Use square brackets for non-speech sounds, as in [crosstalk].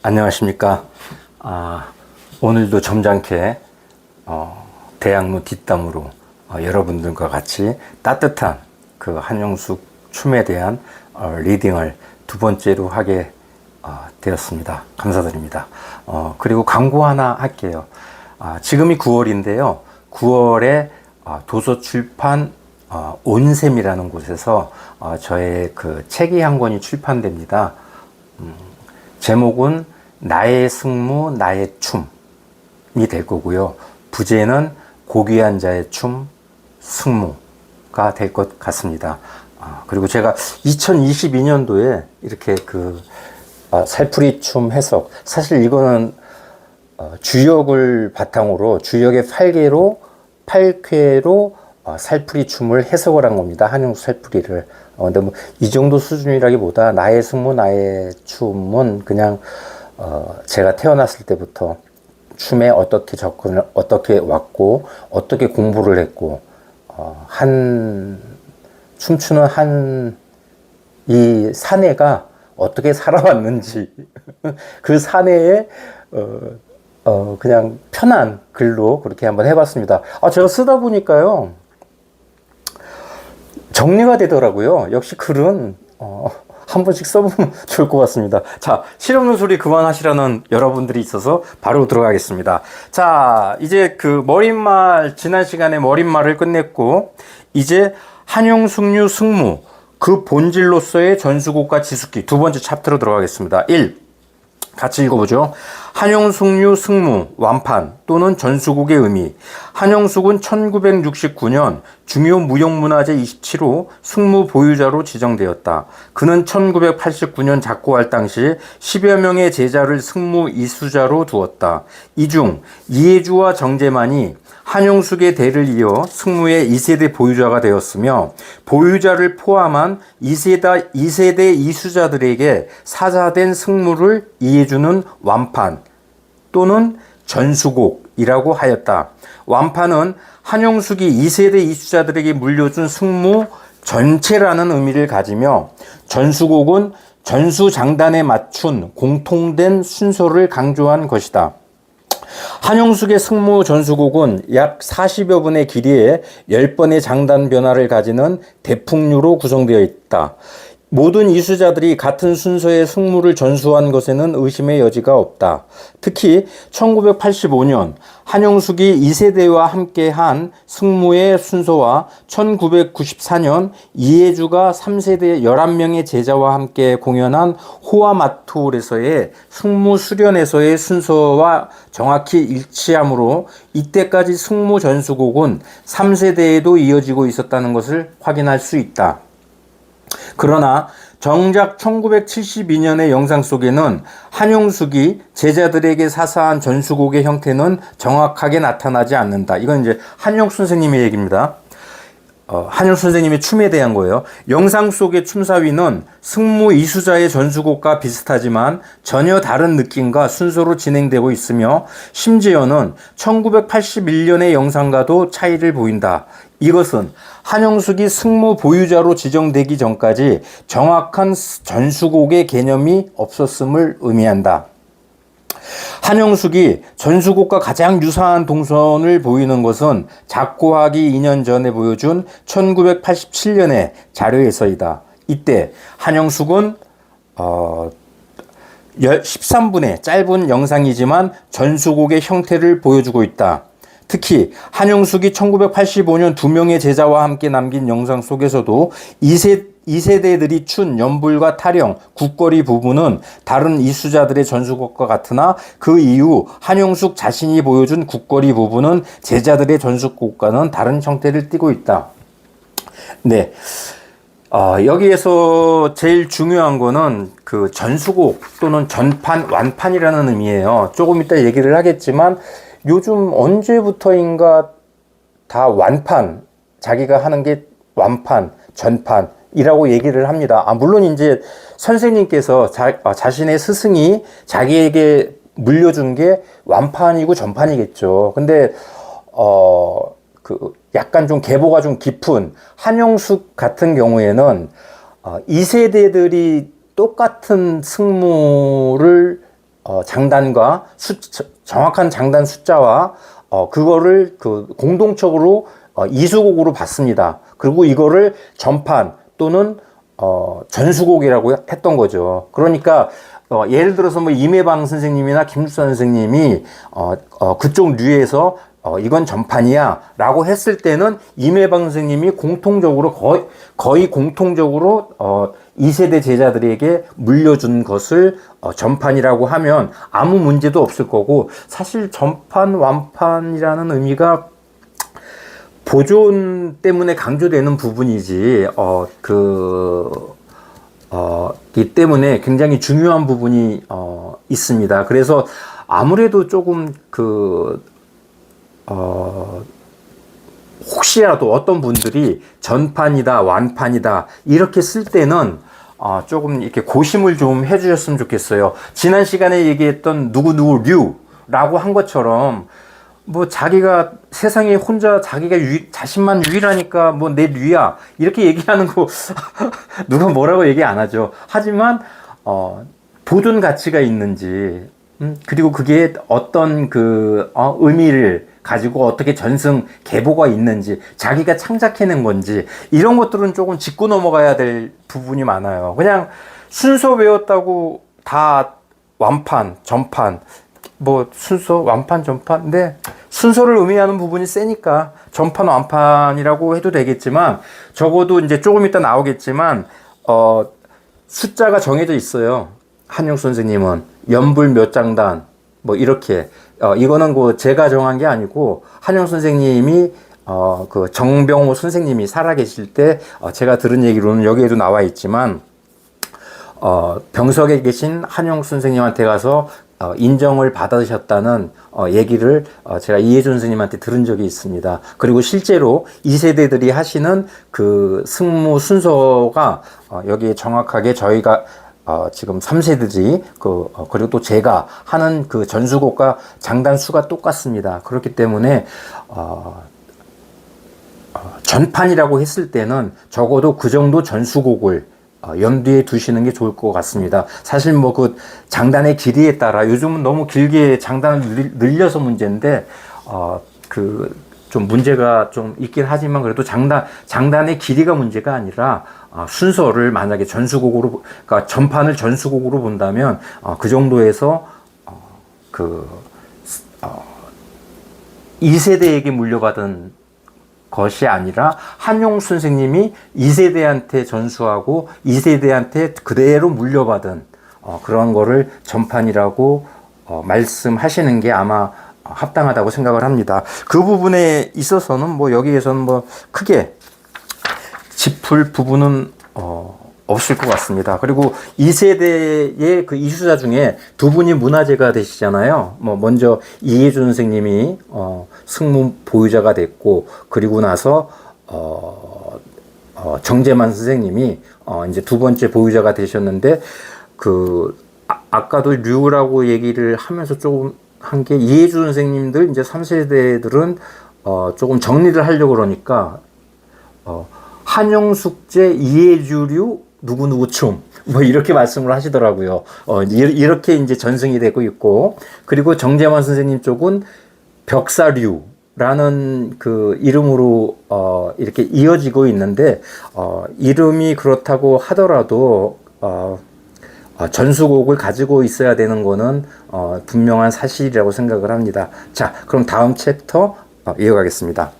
안녕하십니까. 아, 오늘도 점잖게 어, 대학로 뒷담으로 어, 여러분들과 같이 따뜻한 그 한영숙 춤에 대한 어, 리딩을 두 번째로 하게 어, 되었습니다. 감사드립니다. 어, 그리고 광고 하나 할게요. 아, 지금이 9월인데요. 9월에 어, 도서 출판 어, 온셈이라는 곳에서 어, 저의 그 책이 한 권이 출판됩니다. 제목은 나의 승무 나의 춤이 될 거고요. 부제는 고귀한 자의 춤 승무가 될 것 같습니다. 아, 그리고 제가 2022년도에 이렇게 그 아, 살풀이 춤 해석 사실 이거는 어, 주역을 바탕으로 주역의 8개로 8쾌로 어, 살풀이 춤을 해석을 한 겁니다. 한용수 살풀이를. 어, 근데 뭐 이 정도 수준이라기보다 나의 승무 나의 춤은 그냥 어, 제가 태어났을 때부터 춤에 어떻게 접근을 어떻게 왔고 어떻게 공부를 했고 어, 한 춤추는 한 이 사내가 어떻게 살아왔는지 [laughs] 그 사내에 어, 어, 그냥 편한 글로 그렇게 한번 해봤습니다. 아, 제가 쓰다 보니까요. 정리가 되더라고요. 역시 글은, 어, 한 번씩 써보면 [laughs] 좋을 것 같습니다. 자, 실없는 소리 그만하시라는 여러분들이 있어서 바로 들어가겠습니다. 자, 이제 그 머릿말, 지난 시간에 머릿말을 끝냈고, 이제 한용 숙류 승무, 그 본질로서의 전수곡과 지숙기 두 번째 챕터로 들어가겠습니다. 1. 같이 읽어보죠. 한영숙류 승무 완판 또는 전수국의 의미. 한영숙은 1969년 중요 무형문화재 27호 승무 보유자로 지정되었다. 그는 1989년 작고할 당시 10여 명의 제자를 승무 이수자로 두었다. 이 중 이해주와 정재만이 한용숙의 대를 이어 승무의 2세대 보유자가 되었으며 보유자를 포함한 2세대, 2세대 이수자들에게 사자된 승무를 이해주는 완판 또는 전수곡이라고 하였다. 완판은 한용숙이 2세대 이수자들에게 물려준 승무 전체라는 의미를 가지며 전수곡은 전수장단에 맞춘 공통된 순서를 강조한 것이다. 한용숙의 승무 전수곡은 약 40여 분의 길이에 10번의 장단 변화를 가지는 대풍류로 구성되어 있다. 모든 이수자들이 같은 순서의 승무를 전수한 것에는 의심의 여지가 없다. 특히 1985년 한용숙이 2세대와 함께한 승무의 순서와 1994년 이해주가 3세대 11명의 제자와 함께 공연한 호아마투에서의 승무 수련에서의 순서와 정확히 일치하므로 이때까지 승무 전수곡은 3세대에도 이어지고 있었다는 것을 확인할 수 있다. 그러나 정작 1972년의 영상 속에는 한용숙이 제자들에게 사사한 전수곡의 형태는 정확하게 나타나지 않는다. 이건 이제 한용 선생님의 얘기입니다. 어, 한용 선생님의 춤에 대한 거예요. 영상 속의 춤사위는 승무 이수자의 전수곡과 비슷하지만 전혀 다른 느낌과 순서로 진행되고 있으며 심지어는 1981년의 영상과도 차이를 보인다. 이것은 한영숙이 승무 보유자로 지정되기 전까지 정확한 전수곡의 개념이 없었음을 의미한다. 한영숙이 전수곡과 가장 유사한 동선을 보이는 것은 작고하기 2년 전에 보여준 1987년의 자료에서이다. 이때 한영숙은 어 13분의 짧은 영상이지만 전수곡의 형태를 보여주고 있다. 특히 한영숙이 1985년 두 명의 제자와 함께 남긴 영상 속에서도 2세 2세대들이 춘 연불과 타령, 국거리 부분은 다른 이수자들의 전수곡과 같으나 그 이후 한영숙 자신이 보여준 국거리 부분은 제자들의 전수곡과는 다른 형태를 띠고 있다. 네. 어, 여기에서 제일 중요한 거는 그 전수곡 또는 전판, 완판이라는 의미예요. 조금 이따 얘기를 하겠지만 요즘 언제부터인가 다 완판, 자기가 하는 게 완판, 전판, 이라고 얘기를 합니다. 아, 물론 이제 선생님께서 자, 아, 자신의 스승이 자기에게 물려준 게 완판이고 전판이겠죠. 근데, 어, 그, 약간 좀 계보가 좀 깊은 한영숙 같은 경우에는, 어, 2세대들이 똑같은 승무를 어, 장단과 수, 정확한 장단 숫자와 어, 그거를 그 공동적으로 어, 이수곡으로 봤습니다. 그리고 이거를 전판 또는 어, 전수곡이라고 했던 거죠. 그러니까 어, 예를 들어서 뭐 임혜방 선생님이나 김주선 선생님이 어, 어, 그쪽 류에서 어, 이건 전판이야 라고 했을 때는 임혜방 선생님이 공통적으로 거의, 거의 공통적으로 어, 2세대 제자들에게 물려준 것을 어, 전판이라고 하면 아무 문제도 없을 거고 사실 전판 완판이라는 의미가 보존 때문에 강조되는 부분이지 어그 어, 이 때문에 굉장히 중요한 부분이 어, 있습니다. 그래서 아무래도 조금 그 어, 혹시라도 어떤 분들이 전판이다, 완판이다 이렇게 쓸 때는 어, 조금 이렇게 고심을 좀 해주셨으면 좋겠어요. 지난 시간에 얘기했던 누구누구 류라고 한 것처럼 뭐 자기가 세상에 혼자 자기가 유, 자신만 유일하니까 뭐 내 류야 이렇게 얘기하는 거 [laughs] 누가 뭐라고 얘기 안 하죠. 하지만 어, 보존 가치가 있는지 음, 그리고 그게 어떤 그 어, 의미를 가지고 어떻게 전승 계보가 있는지 자기가 창작해낸 건지 이런 것들은 조금 짚고 넘어가야 될 부분이 많아요. 그냥 순서 외웠다고 다 완판, 전판 뭐 순서 완판 전판 근데 순서를 의미하는 부분이 세니까 전판 완판이라고 해도 되겠지만 적어도 이제 조금 이따 나오겠지만 어 숫자가 정해져 있어요 한용 선생님은 연불 몇 장단 뭐 이렇게 어 이거는 그 제가 정한 게 아니고 한용 선생님이 어 그 정병호 선생님이 살아계실 때 어 제가 들은 얘기로는 여기에도 나와 있지만 어 병석에 계신 한용 선생님한테 가서 어, 인정을 받으셨다는 어, 얘기를 어, 제가 이해준 선생님한테 들은 적이 있습니다. 그리고 실제로 2세대들이 하시는 그 승무 순서가 어, 여기에 정확하게 저희가 어, 지금 3세들이 그 어, 그리고 또 제가 하는 그 전수곡과 장단 수가 똑같습니다. 그렇기 때문에 어, 어, 전판이라고 했을 때는 적어도 그 정도 전수곡을 어, 염두에 두시는 게 좋을 것 같습니다. 사실 뭐 그 장단의 길이에 따라 요즘은 너무 길게 장단을 늘- 늘려서 문제인데 어 그 좀 문제가 좀 있긴 하지만 그래도 장단 장단의 길이가 문제가 아니라 어, 순서를 만약에 전수곡으로 그러니까 전판을 전수곡으로 본다면 어, 그 정도에서 어, 그 어, 2세대에게 물려받은 것이 아니라 한용 선생님이 2세대한테 전수하고 2세대한테 그대로 물려받은 어, 그런 거를 전판이라고 어, 말씀하시는 게 아마 합당하다고 생각을 합니다. 그 부분에 있어서는 뭐 여기에서는 뭐 크게 짚을 부분은 어, 없을 것 같습니다. 그리고 2세대의 그 이수자 중에 두 분이 문화재가 되시잖아요. 뭐 먼저 이해준 선생님이 어, 승무 보유자가 됐고 그리고 나서 어, 어, 정재만 선생님이 어, 이제 두 번째 보유자가 되셨는데 그 아, 아까도 류라고 얘기를 하면서 조금 한 게 이해준 선생님들 이제 3세대들은 어, 조금 정리를 하려고 그러니까 어, 한영숙제 이해주류 누구누구 춤. 뭐 이렇게 말씀을 하시더라고요. 어, 이- 이렇게 이제 전승이 되고 있고 그리고 정재만 선생님 쪽은 벽사류라는 그 이름으로 어, 이렇게 이어지고 있는데 어, 이름이 그렇다고 하더라도 어, 어, 전수곡을 가지고 있어야 되는 거는 어, 분명한 사실이라고 생각을 합니다. 자, 그럼 다음 챕터 어, 이어가겠습니다.